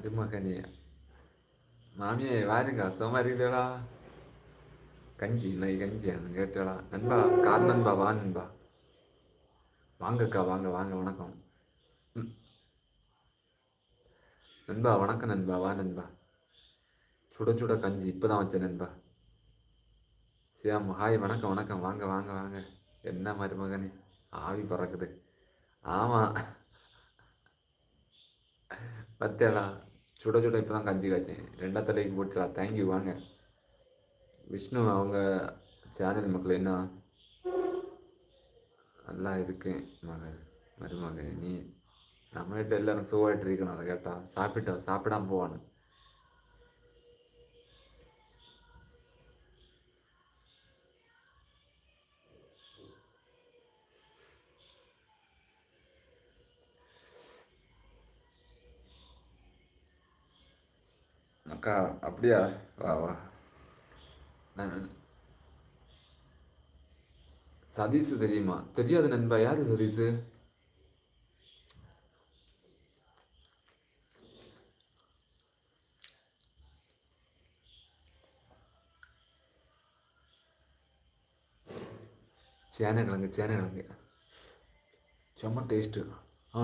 மருமகனே மாமியை வாருங்க சும்மா இருக்குதுடா கஞ்சி மை கஞ்சி அவன் கேட்டடா நண்பா கார் நண்பா வா நண்பா வாங்கக்கா வாங்க வாங்க வணக்கம் நண்பா வணக்கம் நண்பா வா நண்பா சுட சுட கஞ்சி இப்பதான் வச்சேன் நண்பா சியாம் ஹாய் வணக்கம் வணக்கம் வாங்க வாங்க வாங்க என்ன மருமகனே ஆவி பறக்குது ஆமாம் பத்தேடா சுட சுட இப்போ தான் கஞ்சி காய்ச்சேன். ரெண்டா தலைக்கு போட்டுடா தேங்க்யூ வாங்க. விஷ்ணு அவங்க சேனல் மக்கள் என்ன? நல்லா இருக்கேன் மகன் மருமகன். நீ நம்மகிட்ட எல்லாரும் சுவாயிட்டு இருக்கணும் அதை கேட்டால் சாப்பிட்டா சாப்பிடாம போவானு. அக்கா அப்படியா? வா வா. நான் சதீஷ் தெரியுமா? தெரியாது நண்பா யாரு சதீஷ்? சேனை கிழங்கு சேனை கிழங்கு செம்ம டேஸ்ட்டு ஆ.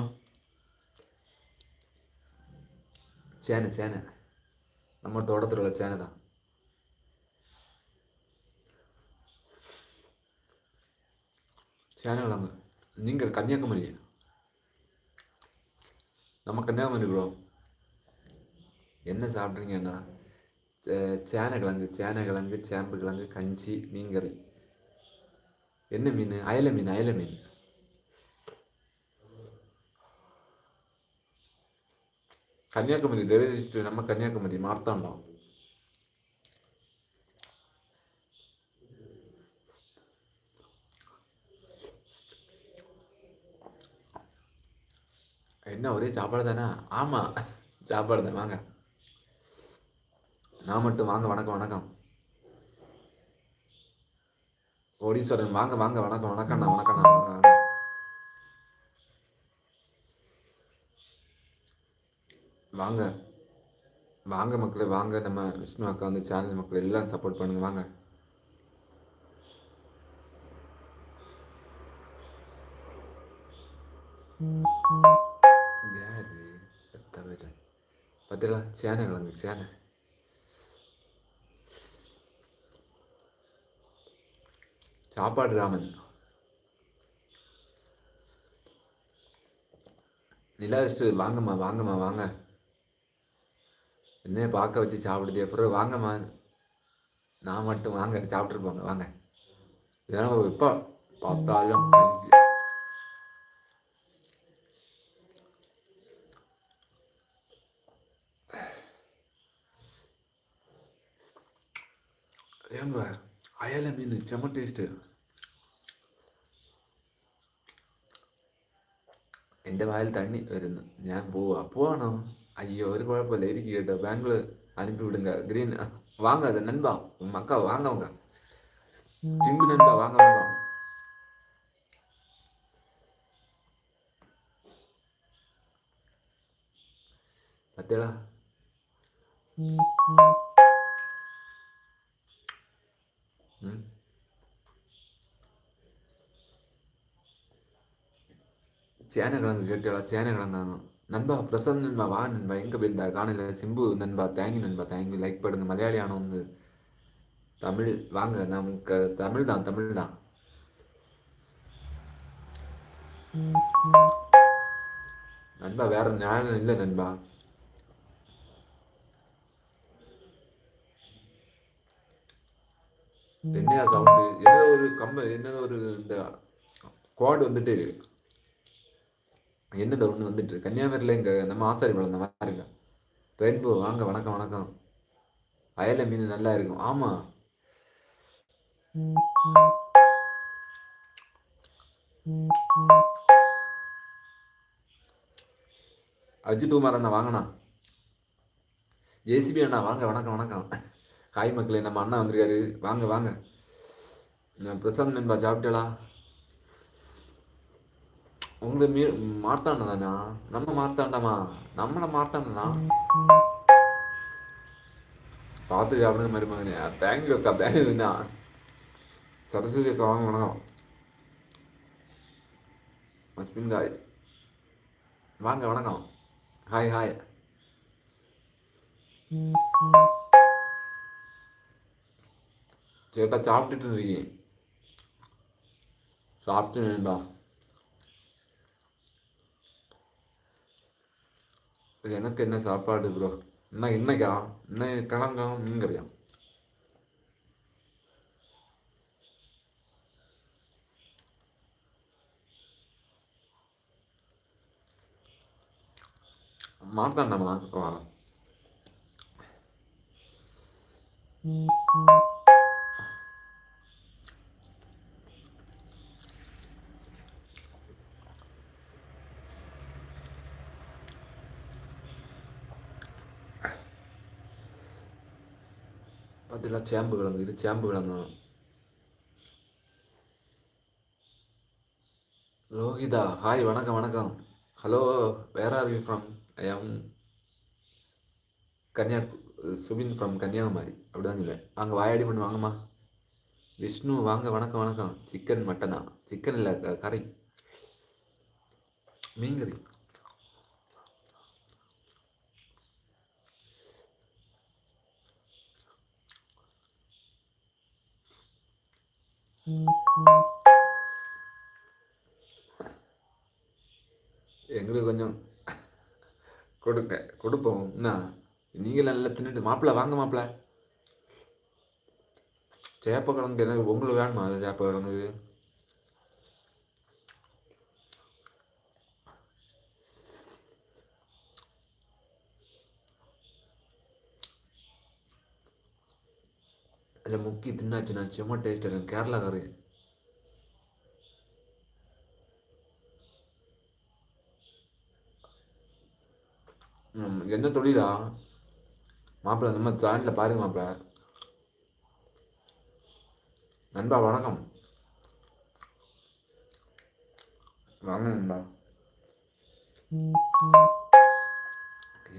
சேனை சேனை. நம்ம தோட்டத்தில் உள்ள சேனை தான். சேனை கிழங்கு நீங்கள் கன்னியாகுமரி நம்ம கன்னியாகுமரி ப்ரோ என்ன சாப்பிட்றீங்கன்னா சே- சேனை கிழங்கு சேனை கிழங்கு சேம்பு கிழங்கு கஞ்சி மீன்கறி. என்ன மீன்? அயல மீன் அயல மீன். கன்னியாகுமரி டெலிவரி நம்ம கன்னியாகுமரி மார்த்தாண்டம். என்ன ஒரே சாப்பாடு தானே ஆமாம் சாப்பாடு தான் வாங்க. நான் மட்டும் வாங்க வணக்கம் வணக்கம். கோடீஸ்வரன் வாங்க வாங்க வணக்கம் வணக்கம்ண்ணா வணக்கம் வாங்க வாங்க. வாங்க. வாங்க மக்களே வாங்க. நம்ம விஷ்ணு அக்கா வந்து சேனல் மக்கள் எல்லாம் சப்போர்ட் பண்ணுங்க. வாங்க. யாரு? தவிர பத்திரா சேனை கிழங்கு சேனை. சாப்பாடு ராமன். நிலாஸ்ட்டு வாங்கம்மா வாங்கம்மா வாங்க. என்ன பார்க்க வச்சு சாப்பிடுதே அப்புறம் வாங்கம்மா நான் மட்டும் வாங்க சாப்பிட்டுட்டு போங்க வாங்க ஏன்னா எப்போ பார்த்தாலும் கஞ்சி. ஏங்க அயல மீன் செம்ம டேஸ்ட்டு എൻ്റെ വായിൽ തണ്ണി വരുന്നു ഞാൻ പോവാ പോവാണോ ஐயோ ஒரு குழப்பம் இறுக்கி கேட்டோம் பெங்களூர் அனுப்பி விடுங்க. கிரீன் வாங்க அது நண்பா. உங்க அக்கா வாங்கவங்க. சிம்பு நண்பா வாங்க வாங்க. பத்தேடா ம். சேனக்கிழங்கு கேட்டேடா சேனக்கிழங்கு நண்பா பிரசாந்த் நண்பா வா நண்பா எங்க போயிருந்தா? காணல சிம்பு நண்பா தேங்க்யூ நண்பா தேங்க்யூ லைக் பண்ணுங்க மலையாளி ஆனவங்க வந்து தமிழ் வாங்க நமக்கு தமிழ் தான் தமிழ் தான். நண்பா வேற ஞானம் இல்லை நண்பா. என்னையா சவுண்டு ஏதோ ஒரு கம்ப என்ன ஒரு இந்த குவாடு வந்துட்டு என்னது ஒன்று வந்துட்டு கன்னியாகுமரியில் இங்கே நம்ம ஆசாரி குழந்தை பாருங்க ரெயின்போ வாங்க வணக்கம் வணக்கம். அயல மீன் நல்லா இருக்கும். ஆமாம் அஜித் குமார் அண்ணா வாங்கண்ணா. ஜேசிபி அண்ணா வாங்க வணக்கம் வணக்கம். காய் மக்களே நம்ம அண்ணா வந்திருக்காரு. வாங்க வாங்க. பிரசாந்த் நண்பா சாப்பிட்டலா உங்களை மீ மார்த்தாண்டம் தானா நம்ம மார்த்தாண்டமா? நம்மளை மார்த்தாண்டனா? பார்த்து சாப்பிடுங்க மாதிரி மகனே தேங்க்யூ அக்கா தேங்க்யூண்ணா சரஸ்வதி அக்கா வாங்க வணக்கம். மஸ்மின் காய் வாங்க வணக்கம். ஹாய் ஹாய் சேட்டா சாப்பிட்டுட்டு இருக்கீங்க. சாப்பிட்டு வேண்டா எனக்கு என்ன சாப்பாடு ப்ரோ என்ன இன்னைக்கா? இன்னைக்கு கிழங்கா? மீன் கறியா மாட்டாண்டம்மா வா பார்த்தீங்களா சேம்பு கிழங்கு இது சேம்பு கிழங்கு லோகிதா ஹாய் வணக்கம் வணக்கம் hello where are you from I am Kanniya Subin from Kanyakumari அப்படிதான் சொல்லுவேன் அங்கே வாயாடி பண்ணு வாங்கம்மா விஷ்ணு வாங்க வணக்கம் வணக்கம் சிக்கன் மட்டனா சிக்கன் இல்லை க- கறி மீன் கறி எங்களுக்கு கொஞ்சம் கொடுங்க கொடுப்போம். என்ன நீங்கள் நல்லா தின்னுட்டு மாப்பிள்ளை வாங்க மாப்பிள்ளை. சேப்பக்கிழங்கு எனக்கு உங்களுக்கு வேணுமா அது சேப்பக்கிழங்கு அதில் முக்கி தின்னாச்சுன்னா செம்ம டேஸ்ட் இருக்கும் கேரளா கறி. என்ன தொழிலா? மாப்பிள்ளை நம்ம சேனலில் பாருங்க மாப்பிள்ளை நண்பா வணக்கம். வாங்க நண்பா.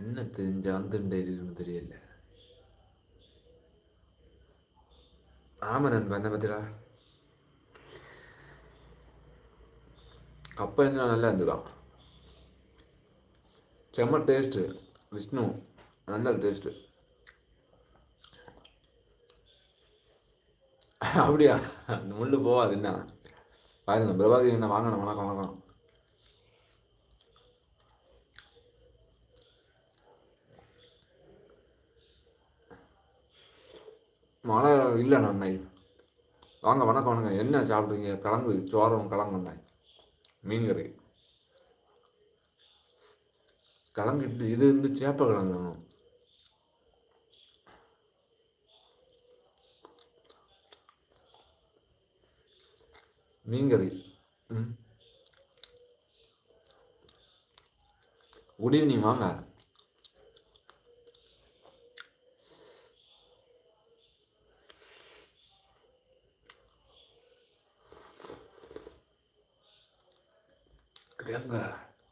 என்ன தெரிஞ்ச இருக்குன்னு தெரியல. ஆமா நண்பா என்ன பத்திரா அப்போ இருந்தால் நல்லா இருந்துக்கா செம்ம டேஸ்ட்டு விஷ்ணு நல்ல டேஸ்ட்டு அப்படியா? அந்த முள்ளு போகாது என்ன? பாருங்க பிரபாதி என்ன வாங்கணும் வணக்கம் வணக்கம். மழை இல்லை அண்ணா வாங்க வணக்கம் வணக்கம். என்ன சாப்பிடுறீங்க? கிழங்கு சோரம் கிழங்கு அண்ணா மீன் கறி. கிழங்கிட்டு இது வந்து சேப்ப கிழங்கு மீன் கறி. ம். குட் ஈவினிங் வாங்க. ஏங்க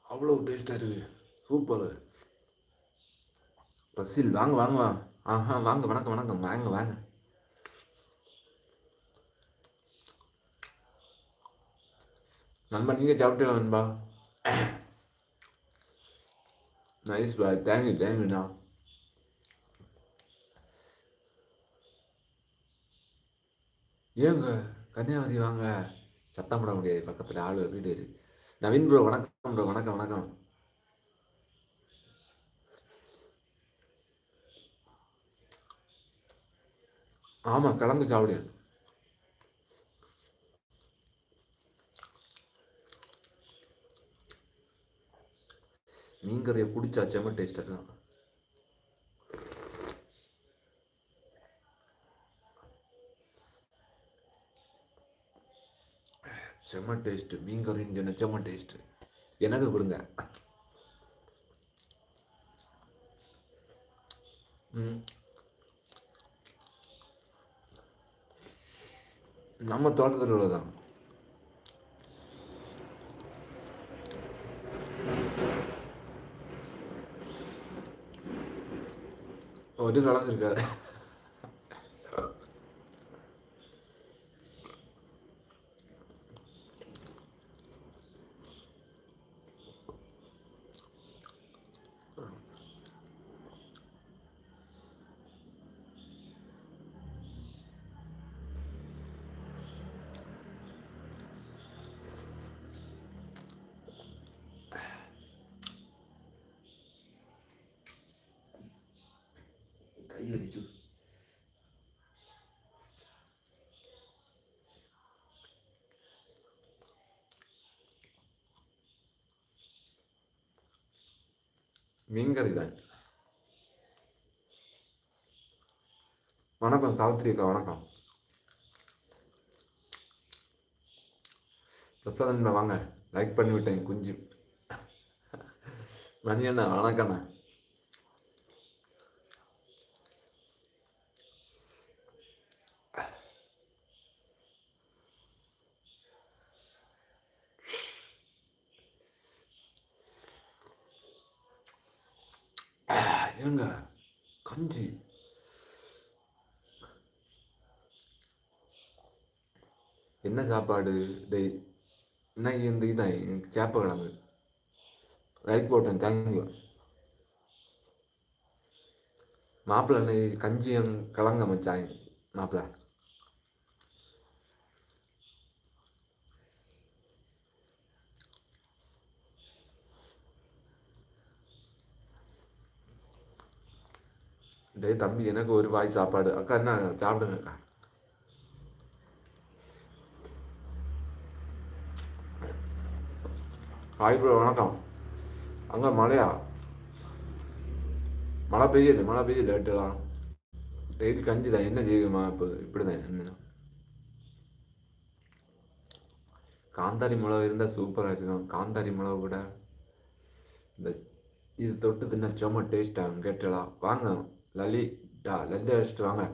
அவ்வளோ டேஸ்டாக சூப்பர் ரசில் வாங்க வாங்க வாங்க ஆஹா வாங்க வணக்கம் வணக்கம். வாங்க வாங்க. நண்பா நீங்கள் சாப்பிட்டு நண்பா? நைஸ் பாய் தேங்க்யூ தேங்க்யூண்ணா ஏங்க கன்னியாகுமரி வாங்க. சத்தம் போட முடியாது. பக்கத்தில் ஆள் வீடு இருக்குது நவீன் ப்ரோ வணக்கம் ப்ரோ வணக்கம் வணக்கம். ஆமாம் கலந்து சாப்பிடு மீன் கறியை பிடிச்சா செம்ம டேஸ்டாக செம்ம டேஸ்ட்டு மீன் கறி சொன்ன செம்ம டேஸ்ட்டு எனக்கு கொடுங்க. நம்ம தோட்டத்தில் உள்ளதான் ஒரு அளவுக்கு இருக்காது കൈ വലിച്ചു மீன்கறி தான் வணக்கம் சாவித்திரி அக்கா வணக்கம் பிரசாதன் வாங்க லைக் பண்ணி விட்டேன் குஞ்சு மணி அண்ணா வணக்கண்ணா என்ன சாப்பாடு? டேய் இன்னைக்கு இந்த இதான்? சேப்ப கிழங்கு. லைக் போட்டேன் தேங்க்யூ மாப்பிள்ளை இன்னைக்கு கஞ்சியும் கிழங்க மச்சாங்க மாப்பிள்ள. டேய் தம்பி எனக்கு ஒரு வாய் சாப்பாடு. அக்கா என்ன சாப்பிடுங்க அக்கா? ஹாய் ப்ரோ வணக்கம். அங்கே மழையா? மழை பெய்யுது மழை பெய்யுது லேட்டுலாம் டெய்லி கஞ்சி தான். என்ன செய்யுமா இப்போ இப்படி தான் என்ன காந்தாரி மிளகு இருந்தால் சூப்பராக இருக்கும். காந்தாரி மிளகு கூட இந்த இது தொட்டு தின்ன செம்ம டேஸ்ட்டாக கேட்டலாம் வாங்க லலிட்டா லல்லி அடிச்சிட்டு வாங்க.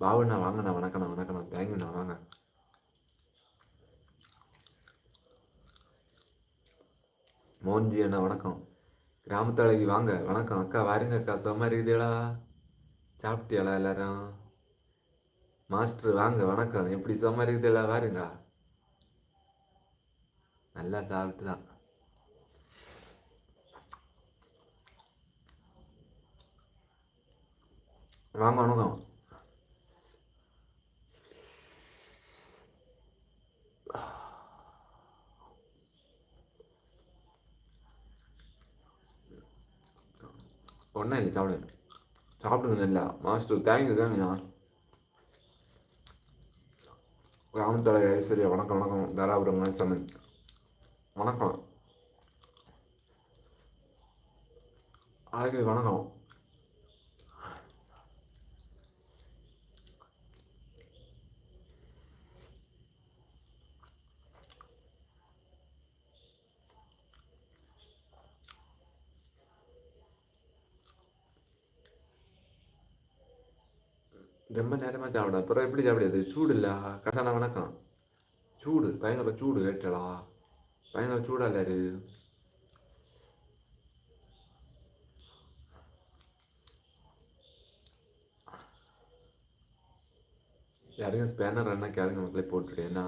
பாபுண்ணா வாங்கண்ணா வணக்கண்ணா வணக்கண்ணா தேங்க்யூண்ணா வாங்க. மோன்ஜி அண்ணா வணக்கம். கிராமத்து அழகி வாங்க. வணக்கம். அக்கா வாருங்க அக்கா. சுகமாக இருக்குதுடா சாப்பிட்டியாளா எல்லாரும்? மாஸ்டர் வாங்க. வணக்கம். எப்படி சுகமாக இருக்குதுடா வாருங்க. நல்லா சாப்பிட்டு தான் வாங்க வணக்கம். ஒன்றும் இல்லை சாப்பிடுங்க சாப்பிடுங்க நல்லா மாஸ்டர் தேங்க்யூ தேங்க்யூண்ணா கிராமத்தலை ஐஸ்வர்யா வணக்கம் வணக்கம். தாராபுரம் மனசமன் வணக்கம். அழகு வணக்கம். ரொம்ப சாப்பிட அப்புறம் எப்படி சாப்பிடாது சூடு இல்லை கடைசான வணக்கம். சூடு பயங்கர சூடு கேட்டலா பயங்கர சூடா இல்லாரு யாருங்க ஸ்பேனர் என்ன கேளுங்க மக்களே போட்டுவிடு என்ன?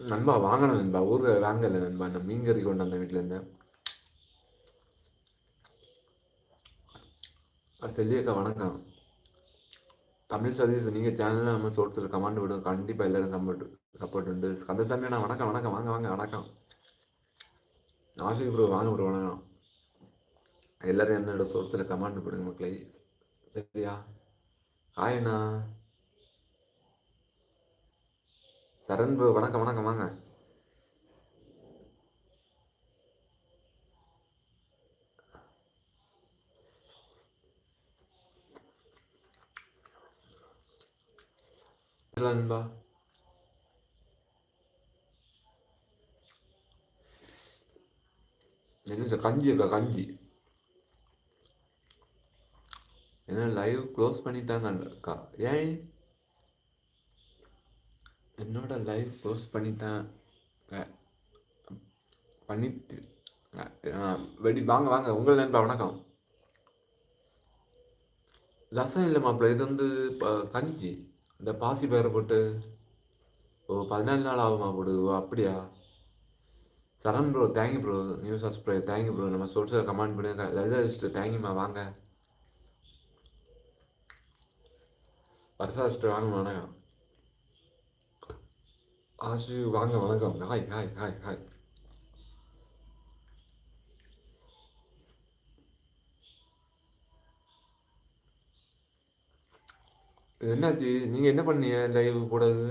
நண்பா வாங்கணும் நண்பா. ஊரில் வாங்கல நண்பா. நான் மீன் கறி கொண்டு வந்தேன் வீட்டிலேருந்து செல்லியக்கா வணக்கம். தமிழ் சதீஷ் நீங்கள் சேனலில் நம்ம சோர்ஸில் கமாண்ட் விடும் கண்டிப்பாக எல்லோரும் சப்போர்ட் சப்போர்ட் உண்டு. கந்தசாமி அண்ணா வணக்கம் வணக்கம். வாங்க வாங்க வணக்கம். ஆஷிக் ப்ரோ வாங்க ப்ரோ வணக்கம். எல்லோரும் என்னோட சோர்ஸில் கமாண்ட் கொடுங்க மக்களே. சரியா? ஹாய் அண்ணா சரண் ப்ரோ வணக்கம் வணக்கம் வாங்க. நண்பா. என்ன கஞ்சி இருக்கா கஞ்சி. என்ன லைவ் க்ளோஸ் பண்ணிட்டாங்க அக்கா. ஏன்? என்னோடய லைஃப் க்ளோஸ் பண்ணிட்டேன் பண்ணிட்டு வெடி வாங்க வாங்க உங்கள் நண்பா வணக்கம். ரசம் இல்லை மாப்பிள்ள இது வந்து கஞ்சி இந்த பாசி பயிரை போட்டு ஓ பதினாலு நாள் ஆகுமா போடு ஓ அப்படியா? Saran bro thank you bro news bro thank you bro நம்ம சொல்கிற கமெண்ட் பண்ணுங்க லலிதா சிஸ்டர் தேங்க்யூமா வாங்க. வருஷா சிஸ்டர் வாங்க வணக்கம். ஆஷு வாங்க வணக்கம் ஹாய் ஹாய் ஹாய் ஹாய் என்னாச்சு நீங்கள் என்ன பண்ணீங்க லைவ் போடுறது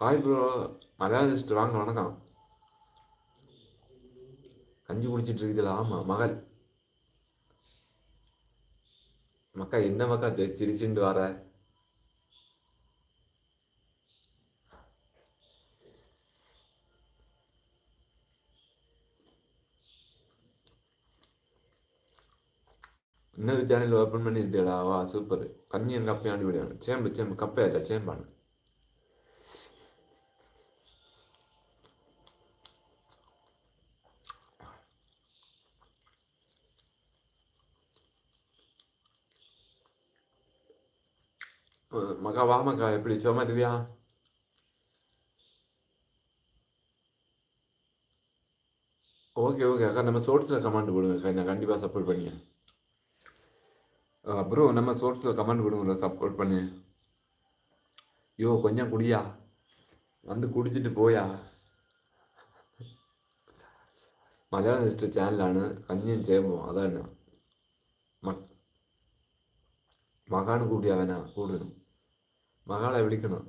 ஹாய் ப்ரோ மலையாளிஸ்ட் வாங்க வணக்கம் கஞ்சி குடிச்சிட்டு இருக்குதுல ஆமாம் மகள் மக்கா என்ன மக்கா சிரிச்சுட்டு வர இன்னொரு சேனல் ஓப்பன் பண்ணியிருந்தேடா வா சூப்பர் கஞ்சி என் கப்பையும் அடிபடியான சேம்பு சேம்பு கப்பே இல்லை சேம்பான மகா வா மகா எப்படி சுகமா இருக்கியா ஓகே ஓகே அக்கா நம்ம சோர்ஸில் கமாண்ட் கொடுங்க அக்கா நான் கண்டிப்பாக சப்போர்ட் பண்ணி ப்ரோ நம்ம சோர்ஸில் கமெண்ட் கொடுங்க சப்போர்ட் பண்ணி ஐயோ கொஞ்சம் குடியா வந்து குடிச்சிட்டு போயா മലയാളം സിസ്റ്റർ ചാനലാണ് കഞ്ഞിയും ചേമ്പും അതാണ് മ മകാണ് കൂടി അവനാ കൂടണം മകളെ വിളിക്കണം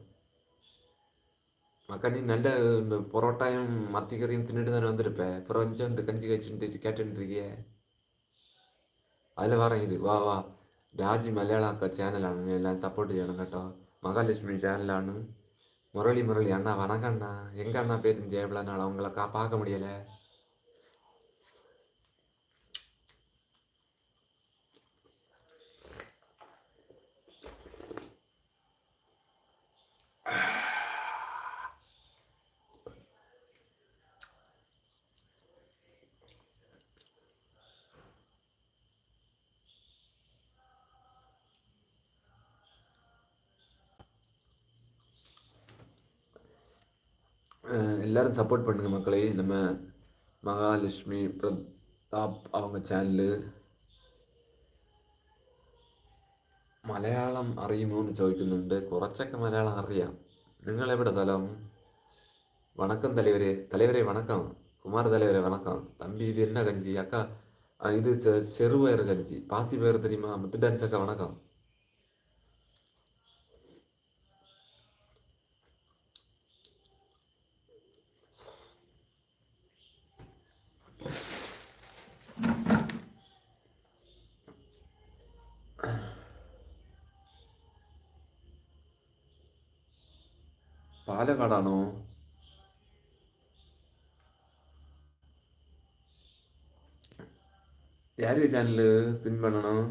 மக்கா நீ நல்ல இந்த பொரோட்டாயும் மத்திக்கறியும் தின்னுட்டு தானே வந்திருப்ப அப்புறம் கொஞ்சம் இந்த கஞ்சி கழிச்சுட்டு கேட்டுட்டு இருக்கியே அதில் வரேன் இது வா வா രാജി മലയാള അക്ക ചാനലാണ് എല്ലാം സപ്പോർട്ട് ചെയ്യണം കേട്ടോ மகாலட்சுமி சேனலானு முரளி முரளி அண்ணா வணக்கம் அண்ணா எங்க அண்ணா பேருந்து எவ்வளோ நாள் அவங்கள கா பார்க்க முடியல எல்லாரும் சப்போர்ட் பண்ணுங்க மக்களே நம்ம மகாலட்சுமி பிரதாப் அவங்க சேனலு മലയാളം അറിയുമോ എന്ന് ചോദിക്കുന്നുണ്ട് കുറച്ചൊക്കെ മലയാളം അറിയാം നിങ്ങൾ എവിടെ സ്ഥലം வணக்கம் தலைவரே தலைவரே வணக்கம் குமார் தலைவரே வணக்கம் தம்பி இது என்ன கஞ்சி அக்கா அஹ் இது செ- செறுபயறு கஞ்சி பாசி பயிறு தெரியுமா முத்து പാലക്കാടാണോ யார் சேனலு பின் பண்ணணும்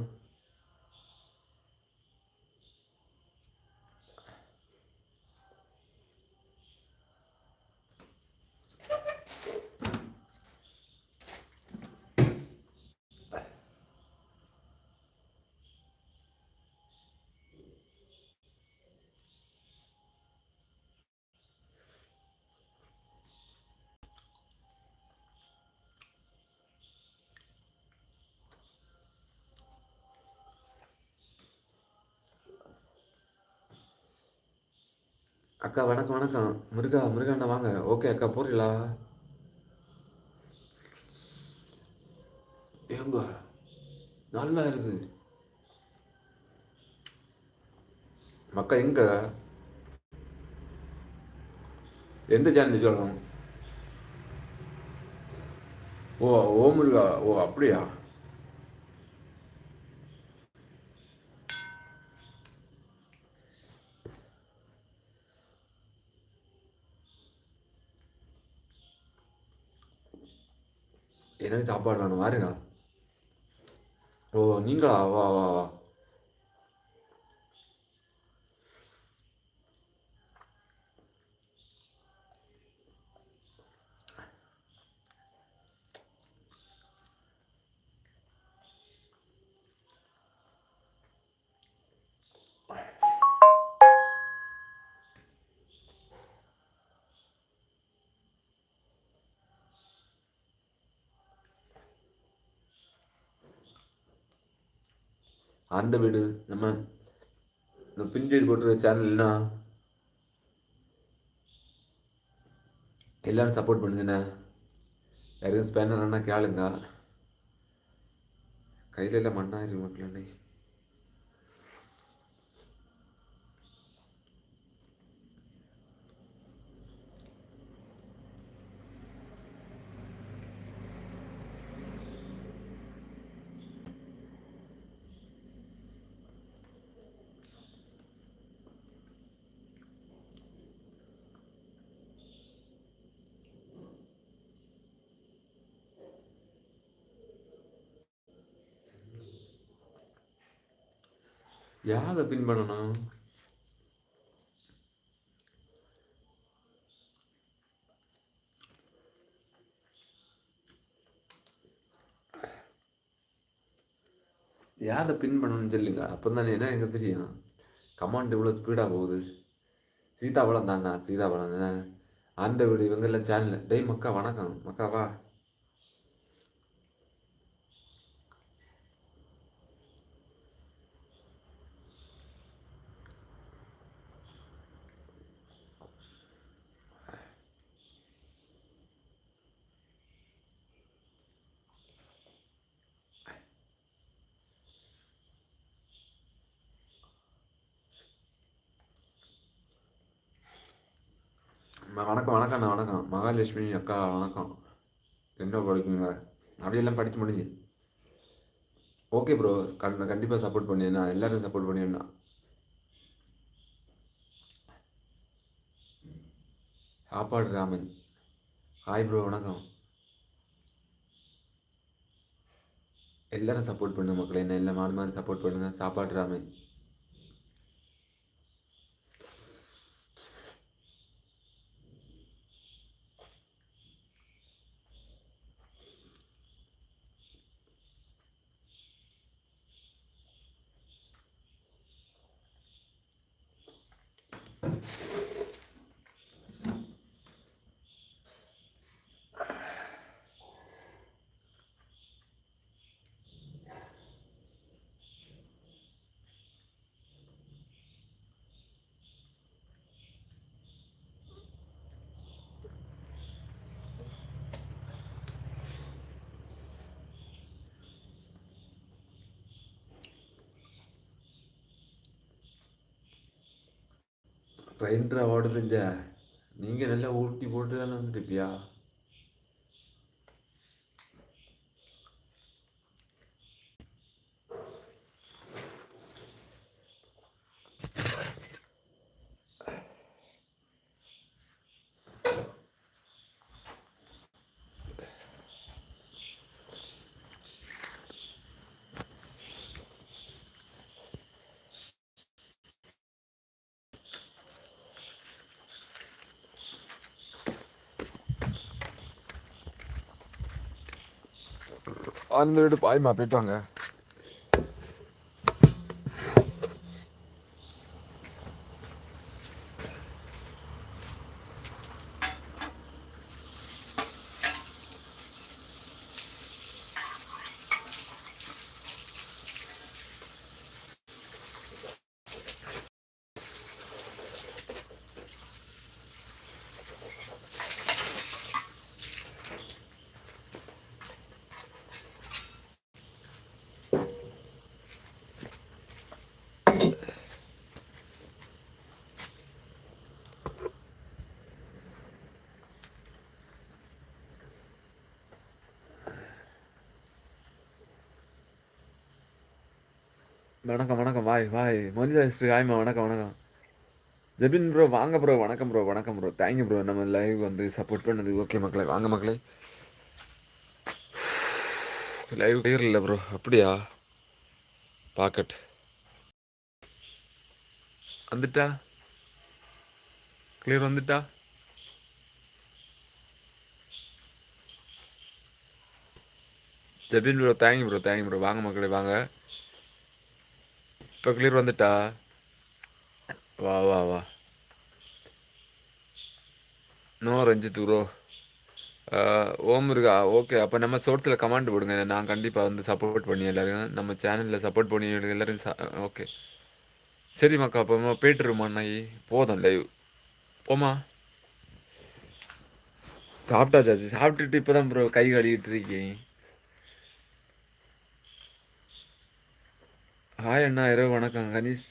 அக்கா வணக்கம் வணக்கம். முருகா முருகா அண்ணா வாங்க. ஓகே அக்கா போறீங்களா? ஏங்க நல்லா இருக்கு. மக்கா எங்க? எந்த சேனல் சொல்லணும் ஓ ஓ முருகா ஓ அப்படியா? எனக்கு சாப்பாடு வேணும் வாருங்க ஓ நீங்களா? வா வா வா. அந்த வீடு நம்ம இந்த பின்ஜெயில் போட்டுருக்க சேனல்னா எல்லோரும் சப்போர்ட் பண்ணுங்கண்ணே. யாருக்கும் ஸ்பேனர்னா கேளுங்க. கையில் எல்லாம் மண்ணாயிரு மக்களே. யாரை பின் பண்ணணும் யாரை பின் பண்ணணும்னு சொல்லுங்க அப்போ தானே என்ன எங்கே தெரியும். கமாண்ட் இவ்வளோ ஸ்பீடாக போகுது. சீதாபலம் தானா சீதாபலம் தானே அந்த வீடு இவங்கெல்லாம் சேனல் டெய் மக்கா வணக்கம். மக்கா வா. வணக்கம் வணக்கம்ண்ணா வணக்கம். மகாலட்சுமி அக்கா வணக்கம். என்ன படிக்குங்க அப்படியெல்லாம் படித்து முடிஞ்சு. ஓகே ப்ரோ கண் கண்டிப்பாக சப்போர்ட் பண்ணியண்ணா எல்லோரும் சப்போர்ட் பண்ணியண்ணா சாப்பாடு ராமன். ஹாய் ப்ரோ வணக்கம். எல்லோரும் சப்போர்ட் பண்ணுங்கள் மக்களே. என்ன எல்லாம் மாறி மாறி சப்போர்ட் பண்ணுங்கள் சாப்பாடு ராமன். ட்ரெயின் அவார்டு செஞ்ச நீங்கள் நல்லா ஊட்டி போட்டு தானே வந்துருப்பியா? அந்த வீடு பாய்மா போயிட்டு வாங்க வணக்கம் வணக்கம். வாய் வாய். மனிதா ஸ்ரீ ஹாய்மா வணக்கம் வணக்கம். ஜெபின் ப்ரோ வாங்க ப்ரோ வணக்கம் ப்ரோ வணக்கம் ப்ரோ தேங்க்யூ ப்ரோ நம்ம லைவ் வந்து சப்போர்ட் பண்ணது. ஓகே மக்களே வாங்க மக்களே. லைவ் கிளியர் இல்லை ப்ரோ அப்படியா? பாக்கெட் வந்துட்டா? கிளியர் வந்துட்டா? Jebin bro thank you bro thank you bro வாங்க மக்களே வாங்க. இப்போ கிளியர் வந்துட்டா? வா வா வா. நோ ரஞ்சித் ப்ரோ ஓம் இருக்கா ஓகே அப்போ நம்ம சோர்ஸில் கமெண்ட் போடுங்க. நான் கண்டிப்பாக வந்து சப்போர்ட் பண்ணி எல்லாருக்கும் நம்ம சேனலில் சப்போர்ட் பண்ணி எல்லாரும் ஓகே சரி மக்கா அப்போ போய்ட்டுருமா அண்ணாயி போதும் லைவ் போமா சாப்பிட்டாச்சு சாப்பிட்டுட்டு இப்போ தான் ப்ரோ கை கழுவிட்டு இருக்கேன். ஹாய் அண்ணா இரவு வணக்கம். கணேஷ்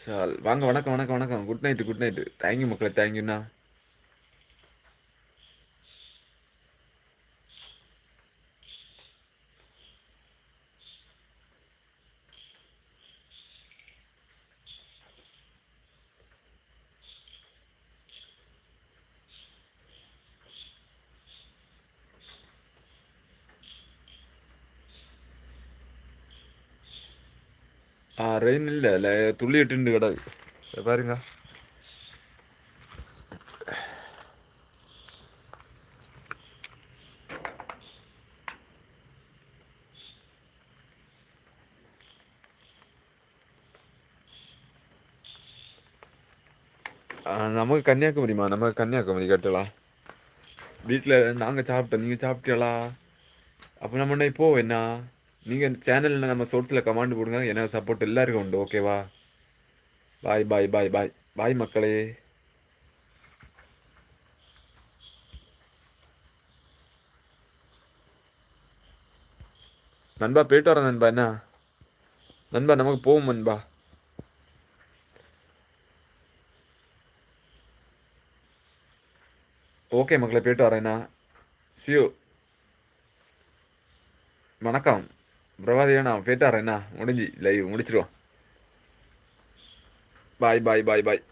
ஷால் வாங்க வணக்கம் வணக்கம் வணக்கம். Good night good night thank you மக்களே. தேங்க்யூண்ணா ஆ ரெயின் இல்லை இல்லை துள்ளி இட்டுண்டு கிடக்கு பாருங்க நமக்கு கன்னியாகுமரிமா நமக்கு கன்னியாகுமரி கட்டலாம் வீட்டில் நாங்கள் சாப்பிட்டோம் நீங்கள் சாப்பிட்டீங்களா அப்போ நம்ம இப்போ என்ன நீங்கள் சேனலில் நம்ம சோர்ஸில் கமாண்ட் போடுங்க எனக்கு சப்போர்ட் எல்லாருக்கும் உண்டு. ஓகேவா பாய் பாய் பாய் பாய் பாய் மக்களே. நண்பா போயிட்டு வரேன் நண்பா. என்ன? நண்பா நமக்கு போவோம் நண்பா. ஓகே மக்களை போயிட்டு வரேண்ணா சியூ வணக்கம். பிரபாதியண்ணா போயிட்டு வரேண்ணா முடிஞ்சு லைவ் முடிச்சிருவோம். பாய் பாய் பாய் பாய்